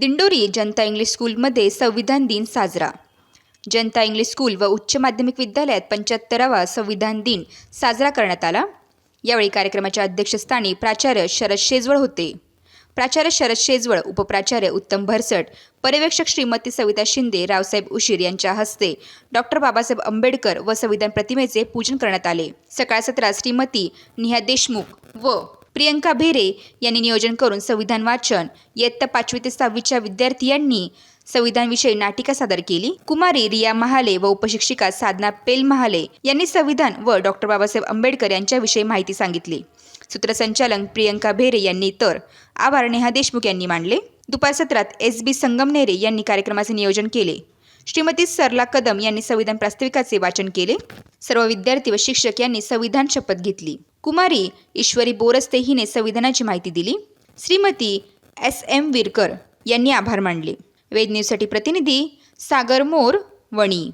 दिंडोरी जनता English स्कूलमध्ये संविधान दिन साजरा. जनता इंग्लिश स्कूल व उच्च माध्यमिक विद्यालयात पंच्याहत्तरावा संविधान दिन साजरा करण्यात आला. यावेळी कार्यक्रमाच्या अध्यक्षस्थानी प्राचार्य शरद शेजवळ होते. प्राचार्य शरद शेजवळ उपप्राचार्य उत्तम भरसट पर्यवेक्षक श्रीमती सविता शिंदे रावसाहेब उशीर यांच्या हस्ते डॉक्टर बाबासाहेब आंबेडकर व संविधान प्रतिमेचे पूजन करण्यात आले. सकाळ सत्रात श्रीमती निहा देशमुख व प्रियंका भेरे यांनी नियोजन करून संविधान वाचन. इयत्ता पाचवी ते सहावीच्या विद्यार्थ्यांनी संविधानविषयी नाटिका सादर केली. कुमारी रिया महाले व उपशिक्षिका साधना पेल महाले यांनी संविधान व डॉक्टर बाबासाहेब आंबेडकर यांच्याविषयी माहिती सांगितली. सूत्रसंचालन प्रियंका भेरे यांनी तर आभार नेहा देशमुख यांनी मांडले दुपार सत्रात एस बी संगमनेरे यांनी कार्यक्रमाचे नियोजन केले. श्रीमती सरला कदम यांनी संविधान प्रास्ताविकाचे वाचन केले. सर्व विद्यार्थी व शिक्षक यांनी संविधान शपथ घेतली. कुमारी ईश्वरी बोरस्ते हिने संविधानाची माहिती दिली. श्रीमती एस. एम. विरकर यांनी आभार मानले. वेद न्यूजसाठी प्रतिनिधी सागर मोर वणी.